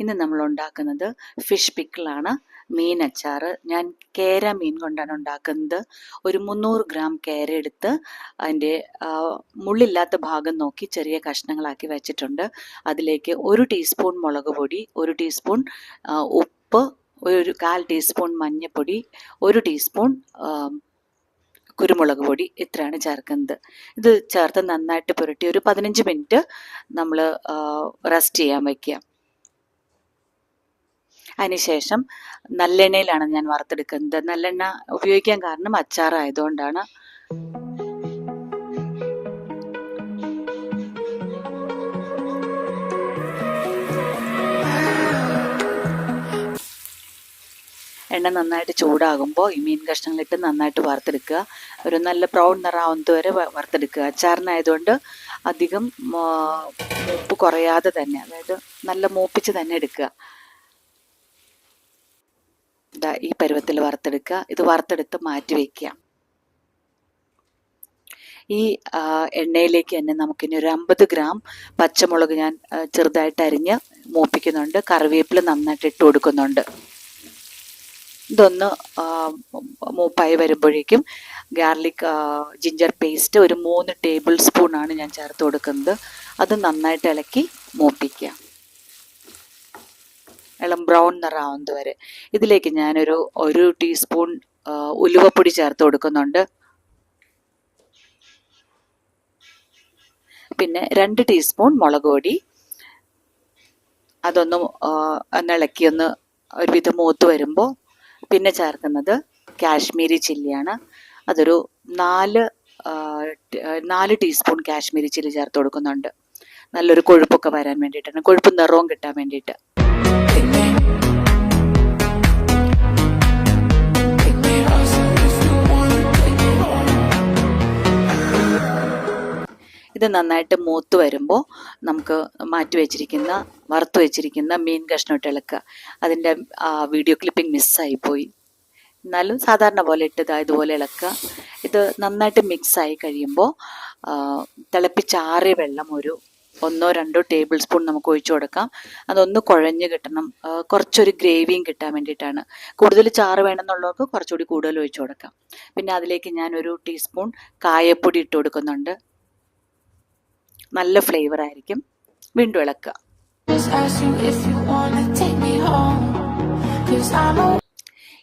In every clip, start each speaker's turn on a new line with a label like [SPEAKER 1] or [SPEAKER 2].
[SPEAKER 1] ഇന്ന് നമ്മൾ ഉണ്ടാക്കുന്നത് ഫിഷ് പിക്കിളാണ് മീൻ അച്ചാർ ഞാൻ കേര മീൻ കൊണ്ടാണ് ഉണ്ടാക്കുന്നത്. ഒരു മുന്നൂറ് ഗ്രാം കേര എടുത്ത് അതിന്റെ മുള്ളില്ലാത്ത ഭാഗം നോക്കി ചെറിയ കഷ്ണങ്ങളാക്കി വെച്ചിട്ടുണ്ട്. അതിലേക്ക് ഒരു ടീസ്പൂൺ മുളക് പൊടി ഒരു ടീസ്പൂൺ ഉപ്പ് ഒരു കാൽ ടീസ്പൂൺ മഞ്ഞൾപ്പൊടി ഒരു ടീസ്പൂൺ കുരുമുളക് പൊടി ഇത്രയാണ് ചേർക്കുന്നത്. ഇത് ചേർത്ത് നന്നായിട്ട് പുരട്ടി ഒരു പതിനഞ്ച് മിനിറ്റ് നമ്മൾ റെസ്റ്റ് ചെയ്യാൻ വയ്ക്കുക അതിനുശേഷം നല്ലെണ്ണയിലാണ് ഞാൻ വറുത്തെടുക്കുന്നത്. നല്ലെണ്ണ ഉപയോഗിക്കാൻ കാരണം അച്ചാറായതുകൊണ്ടാണ്. എണ്ണ നന്നായിട്ട് ചൂടാകുമ്പോൾ ഈ മീൻ കഷ്ണങ്ങളിട്ട് നന്നായിട്ട് വറുത്തെടുക്കുക. ഒരു നല്ല ബ്രൗൺ നിറാവുന്നത് വരെ വറുത്തെടുക്കുക. അച്ചാറിനായതുകൊണ്ട് അധികം മൂപ്പ് കുറയാതെ തന്നെ അതായത് നല്ല മൂപ്പിച്ച് തന്നെ എടുക്കുക. ഈ പരുവത്തിൽ വറുത്തെടുക്കുക? ഇത് വറുത്തെടുത്ത് മാറ്റി വയ്ക്കുക ഈ എണ്ണയിലേക്ക് തന്നെ നമുക്കിനി ഒരു അമ്പത് ഗ്രാം പച്ചമുളക് ഞാൻ ചെറുതായിട്ട് അരിഞ്ഞ് മൂപ്പിക്കുന്നുണ്ട്. കറിവേപ്പില നന്നായിട്ട് ഇട്ട് കൊടുക്കുന്നുണ്ട്. ഇതൊന്ന് മൂപ്പായി വരുമ്പോഴേക്കും ഗാർലിക് ജിഞ്ചർ പേസ്റ്റ് ഒരു മൂന്ന് ടേബിൾ സ്പൂണാണ് ഞാൻ ചേർത്ത് കൊടുക്കുന്നത്. അത് നന്നായിട്ട് ഇളക്കി മൂപ്പിക്കുക. ഇളം ബ്രൗൺ നിറാവുന്നത് വരെ ഇതിലേക്ക് ഞാനൊരു ഒരു ടീസ്പൂൺ ഉലുവപ്പൊടി ചേർത്ത് കൊടുക്കുന്നുണ്ട്. പിന്നെ രണ്ട് ടീസ്പൂൺ മുളക് പൊടി. അതൊന്ന് ആ, ഒന്ന് ഒരുവിധം മൂത്ത് വരുമ്പോൾ പിന്നെ ചേർക്കുന്നത് കാശ്മീരി ചില്ലിയാണ്. അതൊരു നാല് നാല് ടീസ്പൂൺ കാശ്മീരി ചില്ലി ചേർത്ത് കൊടുക്കുന്നുണ്ട്. നല്ലൊരു കൊഴുപ്പൊക്കെ വരാൻ വേണ്ടിയിട്ടാണ്. കൊഴുപ്പ് നിറവും കിട്ടാൻ വേണ്ടിയിട്ട്. ഇത് നന്നായിട്ട് മൂത്ത് വരുമ്പോൾ നമുക്ക് മാറ്റി വെച്ചിരിക്കുന്ന വറുത്ത് വെച്ചിരിക്കുന്ന മീൻ കഷ്ണം ഇട്ട് ഇളക്കുക അതിന്റെ വീഡിയോ ക്ലിപ്പിംഗ് മിസ്സായി പോയി എന്നാലും സാധാരണ പോലെ ഇട്ടത് ഇതാ ഇതുപോലെ ഇളക്കുക. ഇത് നന്നായിട്ട് മിക്സായി കഴിയുമ്പോൾ തിളപ്പിച്ചാറിയ വെള്ളം ഒരു ഒന്നോ രണ്ടോ ടേബിൾ സ്പൂൺ നമുക്ക് ഒഴിച്ചു കൊടുക്കാം. അതൊന്ന് കുഴഞ്ഞ് കിട്ടണം. കുറച്ചൊരു ഗ്രേവിയും കിട്ടാൻ വേണ്ടിയിട്ടാണ്. കൂടുതൽ ചാറ് വേണമെന്നുള്ളവർക്ക് കുറച്ചുകൂടി കൂടുതൽ ഒഴിച്ചു കൊടുക്കാം. പിന്നെ അതിലേക്ക് ഞാനൊരു ടീസ്പൂൺ കായപ്പൊടി ഇട്ട് കൊടുക്കുന്നുണ്ട്. നല്ല ഫ്ലേവർ ആയിരിക്കും. വീണ്ടും ഇളക്കുക.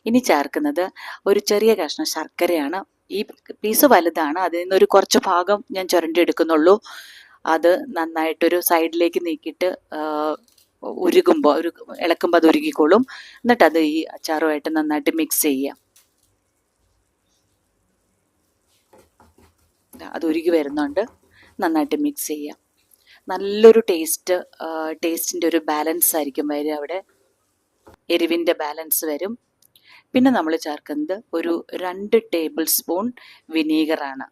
[SPEAKER 1] ഇനി ചേർക്കുന്നത് ഒരു ചെറിയ കഷ്ണം ശർക്കരയാണ്. ഈ പീസ് വലുതാണ്. അതിൽ ഒരു കുറച്ച് ഭാഗം ഞാൻ ചുരണ്ടി എടുക്കുന്നുള്ളൂ അത് നന്നായിട്ടൊരു സൈഡിലേക്ക് നീക്കിയിട്ട് ഉരുകുമ്പോൾ ഒരു ഇളക്കുമ്പോൾ അത് ഉരുകിക്കോളും എന്നിട്ട് അത് ഈ അച്ചാറുമായിട്ട് നന്നായിട്ട് മിക്സ് ചെയ്യാം അത് ഉരുകി വരുന്നുണ്ട്. നന്നായിട്ട് മിക്സ് ചെയ്യാം. നല്ലൊരു ടേസ്റ്റ് ടേസ്റ്റിന്റെ ഒരു ബാലൻസ് ആയിരിക്കും വരിക അവിടെ. എരിവിന്റെ ബാലൻസ് വരും. പിന്നെ നമ്മൾ ചേർക്കുന്നത് ഒരു രണ്ട് ടേബിൾ സ്പൂൺ വിനീഗറാണ്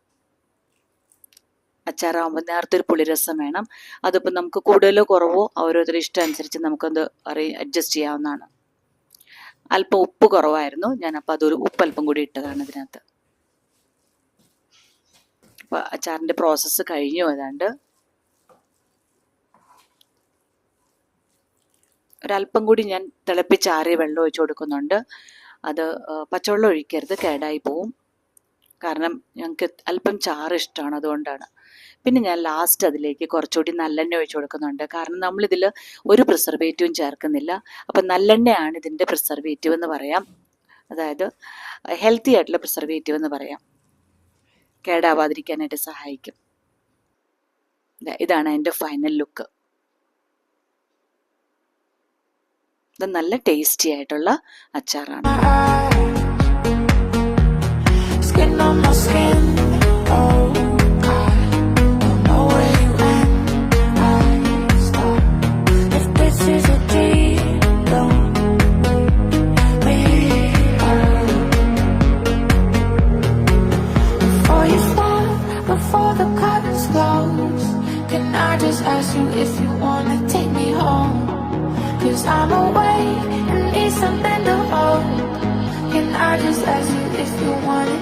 [SPEAKER 1] അച്ചാറാകുമ്പോൾ നേരത്തെ ഒരു പുളിരസം വേണം. അതിപ്പോൾ നമുക്ക് കൂടുതലോ കുറവോ ഓരോരുത്തരുടെ ഇഷ്ടം അനുസരിച്ച് നമുക്കത് അറി അഡ്ജസ്റ്റ് ചെയ്യാവുന്നതാണ്. അല്പം ഉപ്പ് കുറവായിരുന്നു. ഞാൻ അപ്പോൾ അതൊരു ഉപ്പ് അല്പം കൂടി ഇട്ടതാണ് ഇതിനകത്ത്. അപ്പോൾ അച്ചാറിന്റെ പ്രോസസ്സ് കഴിഞ്ഞു ഏതാണ്ട്. ഒരല്പം കൂടി ഞാൻ തിളപ്പിച്ചാറിയ വെള്ളം ഒഴിച്ചു കൊടുക്കുന്നുണ്ട്. അത് പച്ചവെള്ളം ഒഴിക്കരുത് കേടായി പോവും. കാരണം ഞങ്ങൾക്ക് അല്പം ചാറ് ഇഷ്ടമാണ് അതുകൊണ്ടാണ്. പിന്നെ ഞാൻ ലാസ്റ്റ് അതിലേക്ക് കുറച്ചുകൂടി നല്ലെണ്ണ ഒഴിച്ചു കൊടുക്കുന്നുണ്ട്. കാരണം നമ്മളിതിൽ ഒരു പ്രിസർവേറ്റീവും ചേർക്കുന്നില്ല. അപ്പം നല്ലെണ്ണയാണ് ഇതിന്റെ പ്രിസർവേറ്റീവ് എന്ന് പറയാം. അതായത് ഹെൽത്തി ആയിട്ടുള്ള പ്രിസർവേറ്റീവ് എന്ന് പറയാം. കേടാവാതിരിക്കാനായിട്ട് സഹായിക്കും. ഇതാണ് അതിന്റെ ഫൈനൽ ലുക്ക് ഇത് നല്ല ടേസ്റ്റി ആയിട്ടുള്ള അച്ചാറാണ്.
[SPEAKER 2] Wanna take me home? Cause I'm awake and need something to hold. Can I just ask you if you wanna